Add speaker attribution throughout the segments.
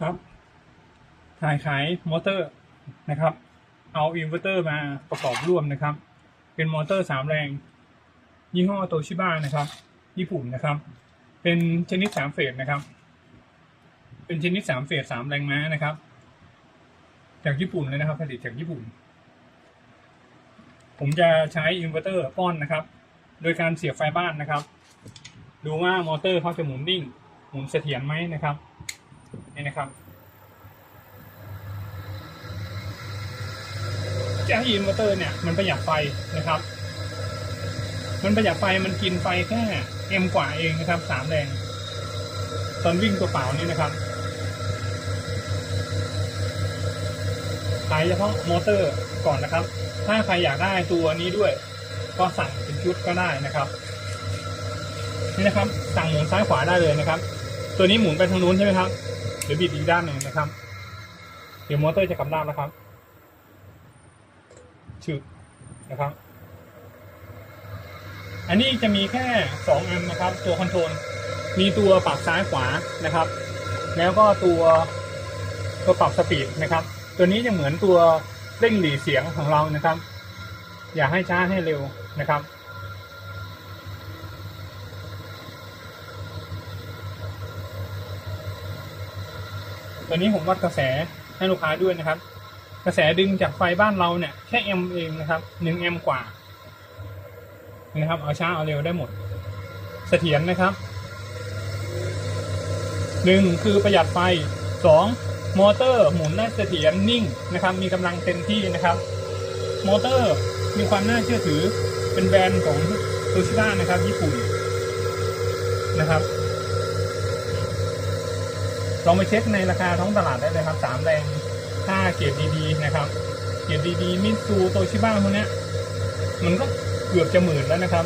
Speaker 1: ครับถ่ายขายมอเตอร์นะครับ เอาอินเวอร์เตอร์มาประกอบร่วมนะครับ เป็นมอเตอร์สามแรง ยี่ห้อโตชิบ้านะครับ ญี่ปุ่นนะครับ เป็นชนิดสามเฟสนะครับ เป็นชนิดสามเฟสสามแรงม้านะครับ จากญี่ปุ่นเลยนะครับผลิตจากญี่ปุ่น ผมจะใช้อินเวอร์เตอร์ป้อนนะครับ โดยการเสียบไฟบ้านนะครับ ดูว่ามอเตอร์เขาจะหมุนนิ่ง หมุนเสถียรไหมนะครับ นี่นะครับเจ้าอินเวอร์เตอร์เนี่ยมันประหยัดไฟนะครับ มันประหยัดไฟมันกินไฟแค่เอ็มกว่าเองนะครับสามแรงตอนวิ่งตัวเปล่านี่นะครับขายเฉพาะมอเตอร์ก่อนนะครับ ถ้าใครอยากได้ตัวนี้ด้วย ก็สั่งเป็นชุดก็ได้นะครับนี่นะครับสั่งหมุนซ้ายขวาได้เลยนะครับ ตัวนี้หมุนไปทางนู้นใช่ไหมครับ เดี๋ยวบิดอีกด้านหนึ่งนะครับ เดี๋ยวมอเตอร์จะกำลับด้านะครับชึกนะครับ อันนี้จะมีแค่สองอันนะครับ ตัวคอนโทรล มีตัวปรับซ้ายขวานะครับ แล้วก็ตัวตัวปรับสปีดนะครับ ตัวนี้จะเหมือนตัวเร่งหลีเสียงของเรานะครับ อย่าให้ช้าให้เร็วนะครับ ตัวนี้ผมวัดกระแสให้ลูกค้าด้วยนะครับ กระแสดึงจากไฟบ้านเราเนี่ยแค่แอมเองนะครับหนึ่งแอมกว่านะครับเอาช้าเอาเร็วได้หมด เสถียรนะครับหนึ่งคือประหยัดไฟสองมอเตอร์หมุนได้เสถียรนิ่งนะครับ มีกำลังเต็มที่นะครับ มอเตอร์มีความน่าเชื่อถือเป็นแบรนด์ของโตชิบ้านะครับ ญี่ปุ่นนะครับ ลองไปเช็คในราคาท้องตลาดได้เลยครับสามแรงถ้าเกียรติดีๆนะครับเกียรติดีๆมิซูโตชิบ้าพวกเนี้ยมันก็เกือบจะหมื่นแล้วนะครับ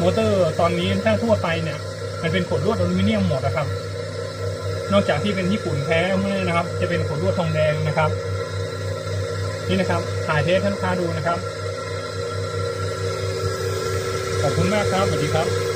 Speaker 1: มอเตอร์ตอนนี้ถ้าทั่วไปเนี่ย มันเป็นขดลวดอลูมิเนียมหมดนะครับ นอกจากที่เป็นญี่ปุ่นแท้เมื่อนะครับ จะเป็นขดลวดทองแดงนะครับ นี่นะครับถ่ายเทสให้ลูกค้าดูนะครับ ขอบคุณมากครับสวัสดีครับ